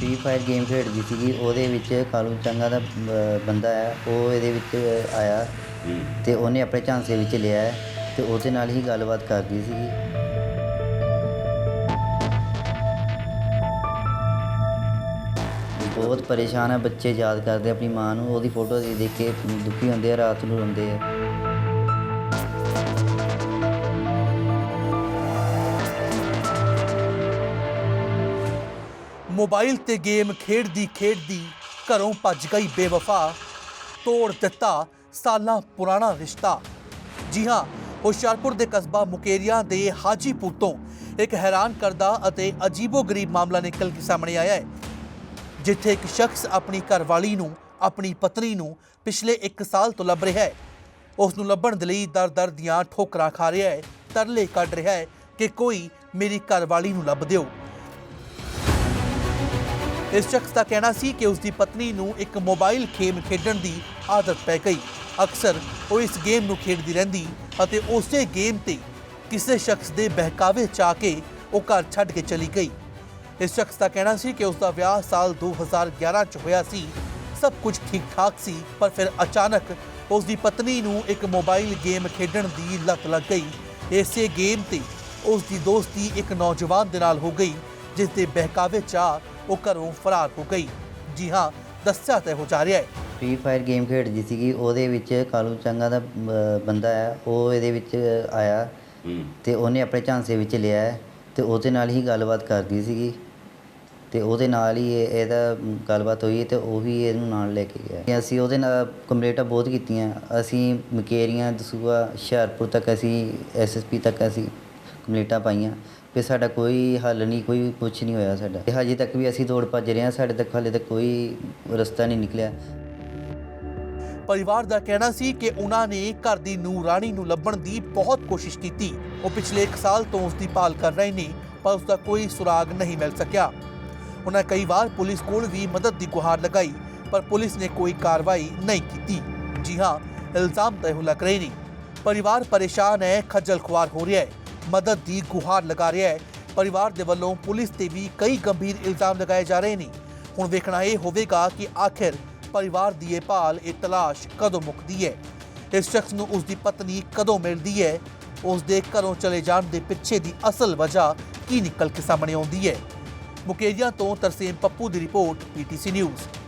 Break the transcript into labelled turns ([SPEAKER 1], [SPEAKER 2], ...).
[SPEAKER 1] Free fire game ਖੇਡਦੀ ਸੀਗੀ ਉਹਦੇ ਵਿੱਚ ਕਾਲੂ ਚੰਗਾ ਦਾ ਬੰਦਾ ਹੈ ਉਹ ਇਹਦੇ ਵਿੱਚ ਆਇਆ ਤੇ ਉਹਨੇ ਆਪਣੇ ਝਾਂਸੇ ਵਿੱਚ ਲਿਆ ਤੇ ਉਹਦੇ ਨਾਲ ਹੀ ਗੱਲਬਾਤ ਕਰਦੀ ਸੀਗੀ। ਬਹੁਤ ਪਰੇਸ਼ਾਨ ਹੈ ਬੱਚੇ ਯਾਦ ਕਰਦੇ ਆਪਣੀ ਮਾਂ ਨੂੰ ਉਹਦੀ ਫੋਟੋ ਦੇਖ ਕੇ ਦੁਖੀ ਹੁੰਦੇ ਆ ਰਾਤ ਨੂੰ ਰੋਂਦੇ ਆ।
[SPEAKER 2] ਮੋਬਾਈਲ ਤੇ ਗੇਮ ਖੇਡਦੀ ਖੇਡਦੀ ਘਰੋਂ ਭੱਜ ਗਈ ਬੇਵਫਾ। ਤੋੜ ਦਿੱਤਾ ਸਾਲਾਂ ਪੁਰਾਣਾ ਰਿਸ਼ਤਾ। ਜੀ ਹਾਂ, ਹੁਸ਼ਿਆਰਪੁਰ ਦੇ ਕਸਬਾ ਮੁਕੇਰੀਆਂ ਦੇ ਹਾਜੀਪੁਰ ਤੋਂ ਇੱਕ ਹੈਰਾਨ ਕਰਦਾ ਅਤੇ ਅਜੀਬੋ-ਗਰੀਬ ਮਾਮਲਾ ਨਿਕਲ ਕੇ ਸਾਹਮਣੇ ਆਇਆ ਹੈ, ਜਿੱਥੇ ਇੱਕ ਸ਼ਖਸ ਆਪਣੀ ਘਰਵਾਲੀ ਨੂੰ, ਆਪਣੀ ਪਤਨੀ ਨੂੰ ਪਿਛਲੇ 1 ਸਾਲ ਤੋਂ ਲੱਭ ਰਿਹਾ ਹੈ। ਉਸ ਨੂੰ ਲੱਭਣ ਦੇ ਲਈ ਦਰ-ਦਰ ਦੀਆਂ ਠੋਕਰਾਂ ਖਾ ਰਿਹਾ ਹੈ, ਤਰਲੇ ਕੱਢ ਰਿਹਾ ਹੈ ਕਿ ਕੋਈ ਮੇਰੀ ਘਰਵਾਲੀ ਨੂੰ ਲੱਭ ਦਿਓ। ਇਸ ਸ਼ਖਸ ਦਾ ਕਹਿਣਾ ਸੀ ਕਿ ਉਸ ਦੀ ਪਤਨੀ ਨੂੰ ਇੱਕ ਮੋਬਾਈਲ ਗੇਮ ਖੇਡਣ ਦੀ ਆਦਤ ਪੈ ਗਈ। ਅਕਸਰ ਉਹ ਇਸ ਗੇਮ ਨੂੰ ਖੇਡਦੀ ਰਹਿੰਦੀ ਅਤੇ ਉਸੇ ਗੇਮ ਤੇ ਕਿਸੇ ਸ਼ਖਸ ਦੇ ਬਹਿਕਾਵੇ ਚ ਆ ਕੇ ਉਹ ਘਰ ਛੱਡ ਕੇ ਚਲੀ ਗਈ। ਇਸ ਸ਼ਖਸ ਦਾ ਕਹਿਣਾ ਸੀ ਕਿ ਉਸ ਦਾ ਵਿਆਹ ਸਾਲ 2011 ਚ ਹੋਇਆ ਸੀ। ਸਭ ਕੁਝ ਠੀਕ ਠਾਕ ਸੀ, ਪਰ ਫਿਰ ਅਚਾਨਕ ਉਸ ਦੀ ਪਤਨੀ ਨੂੰ ਇੱਕ ਮੋਬਾਈਲ ਗੇਮ ਖੇਡਣ ਦੀ ਲਤ ਲੱਗ ਗਈ। ਇਸੇ ਗੇਮ ਤੇ ਉਸ ਦੀ ਦੋਸਤੀ ਇੱਕ ਨੌਜਵਾਨ ਦੇ ਨਾਲ ਹੋ ਗਈ, ਜਿਸ ਦੇ ਬਹਿਕਾਵੇ ਚ ਆ ਉਹ ਘਰੋਂ ਫਰਾਰ ਹੋ ਗਈ। ਜੀ ਹਾਂ ਦੱਸਿਆ ਤੇ ਹੋ ਜਾ ਰਿਹਾ ਹੈ।
[SPEAKER 1] ਫ੍ਰੀ ਫਾਇਰ ਗੇਮ ਖੇਡਦੀ ਸੀਗੀ ਉਹਦੇ ਵਿੱਚ ਕਾਲੂ ਚੰਗਾ ਦਾ ਬੰਦਾ ਹੈ ਉਹ ਇਹਦੇ ਵਿੱਚ ਆਇਆ। ਤੇ ਉਹਨੇ ਆਪਣੇ ਝਾਂਸੇ ਵਿੱਚ ਲਿਆ ਹੈ ਤੇ ਉਹਦੇ ਨਾਲ ਹੀ ਗੱਲਬਾਤ ਕਰਦੀ ਸੀਗੀ। ਤੇ ਉਹਦੇ ਨਾਲ ਹੀ ਇਹ- ਇਹਦਾ ਮ, ਗੱਲਬਾਤ ਹੋਈ ਤੇ ਉਹ ਵੀ ਇਹਨੂੰ ਨਾਲ ਲੈ ਕੇ ਗਿਆ। ਤੇ ਅਸੀਂ ਉਹਦੇ ਨਾਲ ਕੰਪਲੇਂਟਾਂ ਬਹੁਤ ਕੀਤੀਆਂ। ਅਸੀਂ ਮਕੇਰੀਆਂ ਦਸੂਆ ਹੁਸ਼ਿਆਰਪੁਰ ਤੱਕ ਅਸੀਂ ਐਸਐਸਪੀ ਤੱਕ ਅਸੀਂ ਕੰਪਲੇਂਟਾਂ ਪਾਈਆਂ ਤੇ ਸਾਡਾ ਕੋਈ ਹੱਲ ਨਹੀਂ, ਕੋਈ ਕੁਝ ਨਹੀਂ ਹੋਇਆ ਸਾਡਾ। ਤੇ ਹਜੇ ਤੱਕ ਵੀ ਅਸੀਂ ਦੌੜ ਭੱਜ ਰਹੇ ਹਾਂ, ਸਾਡੇ ਤੱਕ ਹਾਲੇ ਤੱਕ ਕੋਈ ਰਸਤਾ ਨਹੀਂ ਨਿਕਲਿਆ।
[SPEAKER 2] ਪਰਿਵਾਰ ਦਾ ਕਹਿਣਾ ਸੀ ਕਿ ਉਹਨਾਂ ਨੇ ਘਰ ਦੀ ਨੂੰ ਰਾਣੀ ਨੂੰ ਲੱਭਣ ਦੀ ਬਹੁਤ ਕੋਸ਼ਿਸ਼ ਕੀਤੀ। ਉਹ ਪਿਛਲੇ 1 ਸਾਲ ਤੋਂ ਉਸ ਦੀ ਭਾਲ ਕਰ ਰਹੇ ਨੇ, ਪਰ ਉਸ ਦਾ ਕੋਈ ਸੁਰਾਗ ਨਹੀਂ ਮਿਲ ਸਕਿਆ। ਉਹਨਾਂ ਕਈ ਵਾਰ ਪੁਲਿਸ ਕੋਲ ਵੀ ਮਦਦ ਦੀ ਗੁਹਾਰ ਲਗਾਈ, ਪਰ ਪੁਲਿਸ ਨੇ ਕੋਈ ਕਾਰਵਾਈ ਨਹੀਂ ਕੀਤੀ। ਜੀ ਹਾਂ, ਇਲਜ਼ਾਮ ਤਾਂ ਇਹੋ ਲੱਗ ਰਹੇ ਨੇ। ਪਰਿਵਾਰ ਪਰੇਸ਼ਾਨ ਹੈ, ਖੱਜਲ ਖੁਆਰ ਹੋ ਰਿਹਾ ਹੈ। ਮਦਦ ਦੀ ਗੁਹਾਰ ਲਗਾ ਰਿਹਾ ਹੈ। ਪਰਿਵਾਰ ਦੇ ਵੱਲੋਂ ਪੁਲਿਸ ਤੇ ਵੀ ਕਈ ਗੰਭੀਰ ਇਲਜ਼ਾਮ ਲਗਾਏ ਜਾ ਰਹੇ ਨੇ। ਹੁਣ ਵੇਖਣਾ ਇਹ ਹੋਵੇਗਾ ਕਿ ਆਖਿਰ ਪਰਿਵਾਰ ਦੀ ਇਹ ਭਾਲ, ਇਹ ਤਲਾਸ਼ ਕਦੋਂ ਮੁੱਕਦੀ ਹੈ? ਇਸ ਸ਼ਖਸ ਨੂੰ ਉਸ ਦੀ ਪਤਨੀ ਕਦੋਂ ਮਿਲਦੀ ਹੈ? ਉਸ ਦੇ ਘਰੋਂ ਚਲੇ ਜਾਣ ਦੇ ਪਿੱਛੇ ਦੀ ਅਸਲ ਵਜ੍ਹਾ ਕੀ ਨਿਕਲ ਕੇ ਸਾਹਮਣੇ ਆਉਂਦੀ ਹੈ? ਮੁਕੇਰੀਆਂ ਤੋਂ ਤਰਸੇਮ ਪੱਪੂ ਦੀ ਰਿਪੋਰਟ, ਪੀਟੀਸੀ ਨਿਊਜ਼।